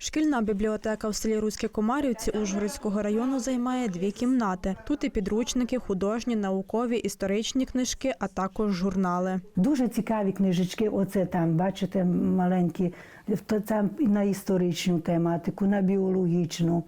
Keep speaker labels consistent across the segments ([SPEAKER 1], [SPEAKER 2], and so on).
[SPEAKER 1] Шкільна бібліотека в селі Руське Комарівці Ужгородського району займає дві кімнати. Тут і підручники, художні, наукові, історичні книжки, а також журнали.
[SPEAKER 2] Дуже цікаві книжечки. Оце там, бачите, маленькі, то там на історичну тематику, на біологічну,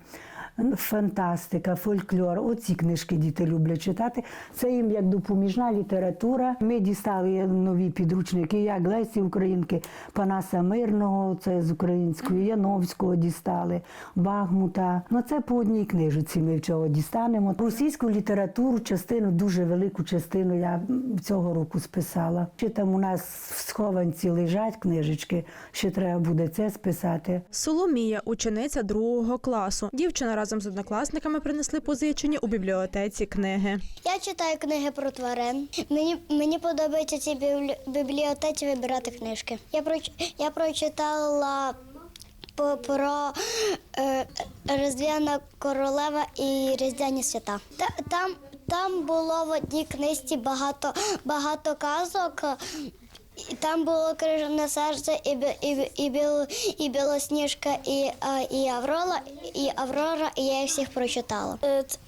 [SPEAKER 2] фантастика, фольклор. Оці книжки діти люблять читати. Це їм як допоміжна література. Ми дістали нові підручники, як Лесі Українки, Панаса Мирного, це з української, Яновського дістали, Багмута. Ну це по одній книжці ми чого дістанемо. Російську літературу, частину, дуже велику частину я цього року списала. Ще там у нас в схованці лежать книжечки, ще треба буде це списати.
[SPEAKER 1] Соломія, учениця другого класу. Дівчина разом з однокласниками принесли позичені у бібліотеці книги.
[SPEAKER 3] Я читаю книги про тварин. Мені, мені подобається ці біблі- бібліотеці вибирати книжки. Я, проч, я прочитала по- про е, Різдвяна королева і Різдвяні свята. Та, там, там було в одній книжці багато, багато казок. І Там було крижане серце, і, і, і, біл, і білосніжка, і, і Аврора, і Аврора, і я їх всіх прочитала.
[SPEAKER 4] Ц-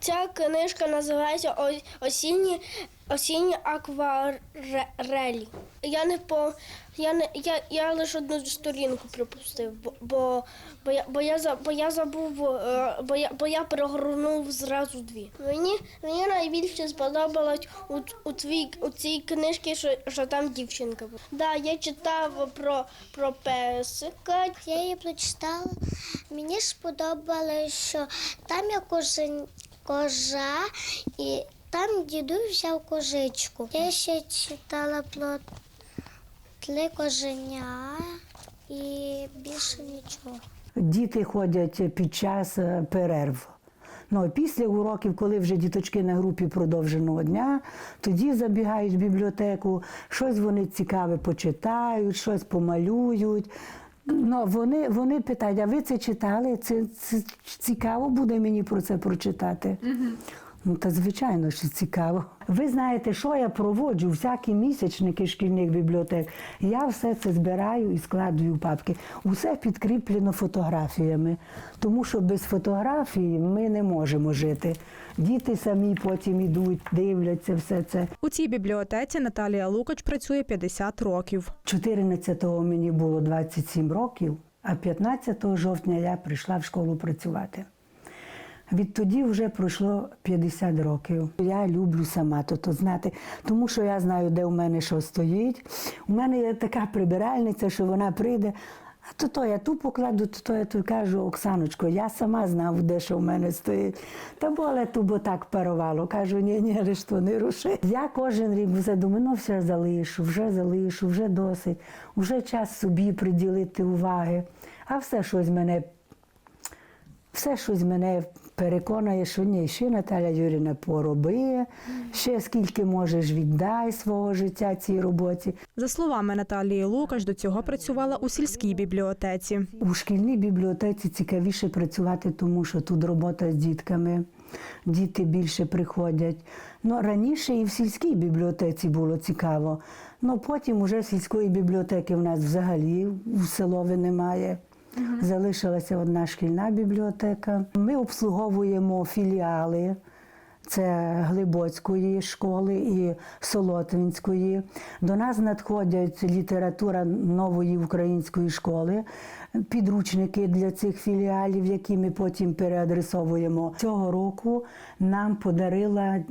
[SPEAKER 4] Ця книжка називається Осінні, осінні акварелі. Я не по я не я, я лише одну сторінку припустив, бо, бо, я, бо, я, за- бо я забув, е, бо я, бо я перегорнув зразу дві. Мені, мені найбільше сподобалось у, у, твій, у цій книжці, що, що там дівчинка була. Да, я читав про, про песика,
[SPEAKER 3] Я її прочитала. Мені сподобалося, що там є кожен, кожа, і там дідусь взяв кожичку. Я ще читала про тли коженя і більше нічого.
[SPEAKER 2] Діти ходять під час е, перерв. Ну, а після уроків, коли вже діточки на групі продовженого дня, тоді забігають в бібліотеку, щось вони цікаве почитають, щось помалюють. Ну, вони, вони питають, а ви це читали? Це, це цікаво буде мені про це прочитати. Ну, та звичайно, що цікаво. Ви знаєте, що я проводжу всякі місячники шкільних бібліотек. Я все це збираю і складую в папки. Усе підкріплено фотографіями, тому що без фотографії ми не можемо жити. Діти самі потім йдуть, дивляться все це.
[SPEAKER 1] У цій бібліотеці Наталія Лукач працює 50 років.
[SPEAKER 2] 14-го мені було 27 років, а 15 жовтня я прийшла в школу працювати. Відтоді вже пройшло 50 років. Я люблю сама то, то знати, тому що я знаю, де у мене що стоїть. У мене є така прибиральниця, що вона прийде. А то то я ту покладу, то, то я ту кажу, Оксаночко, я сама знав, де що в мене стоїть. Та боле ту, бо так парувало. Кажу, ні, ні, лиш то не руши. Я кожен рік все думаю, ну все залишу, вже залишу, вже досить, вже час собі приділити уваги. А все щось мене все щось мене переконує, що ні, ще Наталя Юріна пороби, ще скільки можеш віддай свого життя цій роботі.
[SPEAKER 1] За словами Наталії Лукаш, до цього працювала у сільській бібліотеці.
[SPEAKER 2] У шкільній бібліотеці цікавіше працювати, тому що тут робота з дітками, діти більше приходять. Ну, раніше і в сільській бібліотеці було цікаво. Ну потім уже сільської бібліотеки в нас взагалі в селові немає. Залишилася одна шкільна бібліотека. Ми обслуговуємо філіали. Це Глибоцької школи і Солотвинської. До нас надходять література нової української школи, підручники для цих філіалів, які ми потім переадресовуємо. Цього року нам подарила е,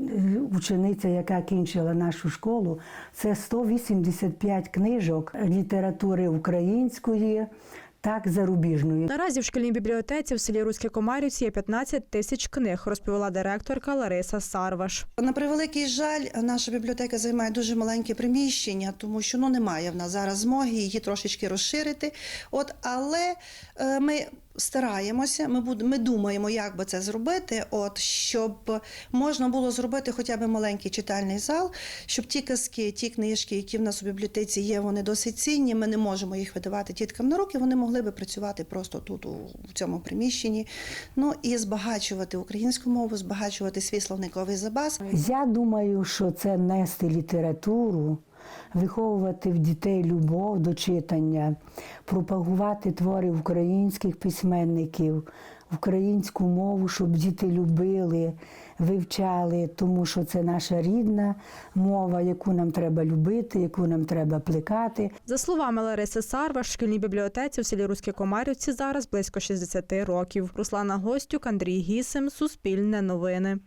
[SPEAKER 2] учениця, яка кінчила нашу школу. Це 185 книжок літератури української, так зарубіжною.
[SPEAKER 1] Наразі в шкільній бібліотеці в селі Руське Комарівці є 15 тисяч книг, розповіла директорка Лариса Сарваш.
[SPEAKER 5] На превеликий жаль, наша бібліотека займає дуже маленьке приміщення, тому що ну немає в нас зараз змоги її трошечки розширити. От, але е, ми стараємося, ми буд, ми думаємо, як би це зробити, от щоб можна було зробити хоча б маленький читальний зал, щоб ті казки, ті книжки, які в нас у бібліотеці є, вони досить цінні. Ми не можемо їх видавати діткам на руки. Вони могли би працювати просто тут, у, цьому приміщенні. Ну і збагачувати українську мову, збагачувати свій словниковий запас.
[SPEAKER 2] Я думаю, що це нести літературу виховувати в дітей любов до читання, пропагувати твори українських письменників, українську мову, щоб діти любили, вивчали, тому що це наша рідна мова, яку нам треба любити, яку нам треба плекати.
[SPEAKER 1] За словами Лариси Сарва, шкільній бібліотеці у селі Руські Комарівці зараз близько 60 років. Руслана Гостюк, Андрій Гісим, Суспільне новини.